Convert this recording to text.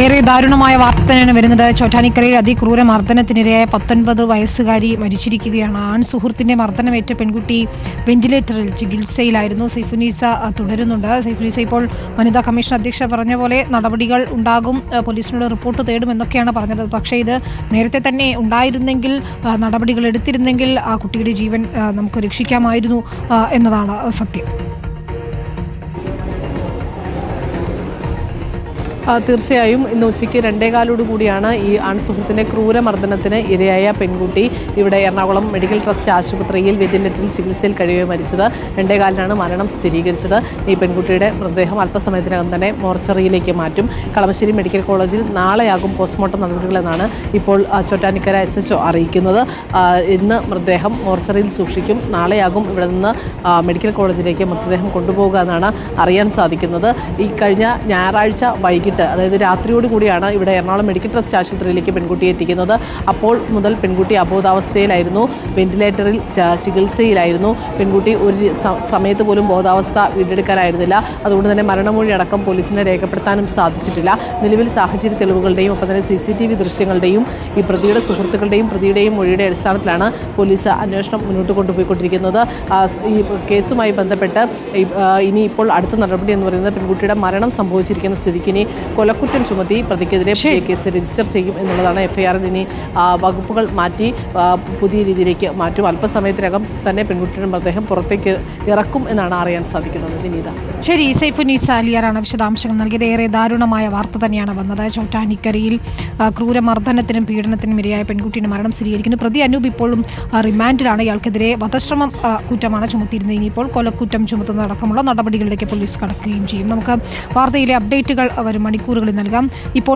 ഏറെ ദാരുണമായ വാർത്ത തന്നെയാണ് വരുന്നത്. ചോറ്റാനിക്കരയിൽ അതിക്രൂര മർദ്ദനത്തിനിരയായ പത്തൊൻപത് വയസ്സുകാരി മരിച്ചിരിക്കുകയാണ്. ആൺ സുഹൃത്തിന്റെ മർദ്ദനമേറ്റ പെൺകുട്ടി വെന്റിലേറ്ററിൽ ചികിത്സയിലായിരുന്നു. സൈഫുനീസ തുടരുന്നുണ്ട്. സൈഫുനീസ ഇപ്പോൾ വനിതാ കമ്മീഷൻ അധ്യക്ഷ പറഞ്ഞ പോലെ നടപടികൾ ഉണ്ടാകും. പോലീസിനോട് റിപ്പോർട്ട് തേടുമെന്നൊക്കെയാണ് പറഞ്ഞത്. പക്ഷേ ഇത് നേരത്തെ തന്നെ ഉണ്ടായിരുന്നെങ്കിൽ നടപടികൾ എടുത്തിരുന്നെങ്കിൽ ആ കുട്ടിയുടെ ജീവൻ നമുക്ക് രക്ഷിക്കാമായിരുന്നു എന്നതാണ് സത്യം. തീർച്ചയായും ഇന്ന് ഉച്ചയ്ക്ക് രണ്ടേകാലോട് കൂടിയാണ് ഈ ആൺസുഹൃത്തിന്റെ ക്രൂരമർദ്ദനത്തിന് ഇരയായ പെൺകുട്ടി ഇവിടെ എറണാകുളം മെഡിക്കൽ ട്രസ്റ്റ് ആശുപത്രിയിൽ വെന്റിലേറ്ററിൽ ചികിത്സയിൽ കഴിയുകയും മരിച്ചത്. രണ്ടേകാലിനാണ് മരണം സ്ഥിരീകരിച്ചത്. ഈ പെൺകുട്ടിയുടെ മൃതദേഹം അല്പസമയത്തിനകം തന്നെ മോർച്ചറിയിലേക്ക് മാറ്റും. കളമശ്ശേരി മെഡിക്കൽ കോളേജിൽ നാളെയാകും പോസ്റ്റ്മോർട്ടം നടപടികളെന്നാണ് ഇപ്പോൾ ചൊറ്റാനിക്കര എസ് എച്ച് അറിയിക്കുന്നത് ഇന്ന് മൃതദേഹം മോർച്ചറിയിൽ സൂക്ഷിക്കും. നാളെയാകും ഇവിടെ നിന്ന് മെഡിക്കൽ കോളേജിലേക്ക് മൃതദേഹം കൊണ്ടുപോകുക എന്നാണ് അറിയാൻ സാധിക്കുന്നത്. ഈ കഴിഞ്ഞ ഞായറാഴ്ച വൈകിട്ട് അതായത് രാത്രിയോട് കൂടിയാണ് ഇവിടെ എറണാകുളം മെഡിക്കൽ ട്രസ്റ്റ് ആശുപത്രിയിലേക്ക് പെൺകുട്ടിയെ എത്തിക്കുന്നത്. അപ്പോൾ മുതൽ പെൺകുട്ടി അബോധാവസ്ഥയിലായിരുന്നു. വെന്റിലേറ്ററിൽ ചികിത്സയിലായിരുന്നു. പെൺകുട്ടി ഒരു സമയത്ത് പോലും ബോധാവസ്ഥ വീണ്ടെടുക്കാനായിരുന്നില്ല. അതുകൊണ്ട് തന്നെ മരണമൊഴി അടക്കം പോലീസിനെ രേഖപ്പെടുത്താനും സാധിച്ചിട്ടില്ല. നിലവിൽ സാഹചര്യ തെളിവുകളുടെയും ഒപ്പം തന്നെ സി സി ടി വി ദൃശ്യങ്ങളുടെയും ഈ പ്രതിയുടെ സുഹൃത്തുക്കളുടെയും പ്രതിയുടെയും മൊഴിയുടെ അടിസ്ഥാനത്തിലാണ് പോലീസ് അന്വേഷണം മുന്നോട്ട് കൊണ്ടുപോയിക്കൊണ്ടിരിക്കുന്നത്. ഈ കേസുമായി ബന്ധപ്പെട്ട് ഇനി ഇപ്പോൾ അടുത്ത നടപടി എന്ന് പറയുന്നത് പെൺകുട്ടിയുടെ മരണം സംഭവിച്ചിരിക്കുന്ന സ്ഥിതിക്ക് ഇനി കൊലക്കുറ്റം ചുമത്തി പ്രതിക്കെതിരെ പുതിയ കേസ് രജിസ്റ്റർ ചെയ്യും എന്നുള്ളതാണ് എഫ്ഐആറിൽ ഇനി വകുപ്പുകൾ മാറ്റി പുതിയ രീതിയിലേക്ക് മാറ്റും. അല്പസമയത്തിനകം തന്നെ പെൺകുട്ടിയുടെ മൃതദേഹം പുറത്തേക്ക് ഇറക്കും എന്നാണ് അറിയാൻ സാധിക്കുന്നത്. വിനീത. ശരി സൈഫുനീസ അലിയാറാണ് വിശദാംശങ്ങൾ നൽകിയത്. ഏറെ ദാരുണമായ വാർത്ത തന്നെയാണ് വന്നത്. ചോട്ടാനിക്കരയിൽ ക്രൂരമർദ്ദനത്തിനും പീഡനത്തിനും ഇരയായ പെൺകുട്ടിയുടെ മരണം സ്ഥിരീകരിക്കുന്നു. പ്രതി അനൂപ് ഇപ്പോഴും റിമാൻഡിലാണ്. ഇയാൾക്കെതിരെ വധശ്രമം കുറ്റമാണ് ചുമത്തിയിരുന്നത്. ഇനിയിപ്പോൾ കൊലക്കുറ്റം ചുമത്തുന്നതടക്കമുള്ള നടപടികളിലേക്ക് പോലീസ് കടക്കുകയും ചെയ്യും. നമുക്ക് വാർത്തയിലെ അപ്ഡേറ്റുകൾ വരും മണിക്കൂറുകളിൽ നൽകാം. ഇപ്പോൾ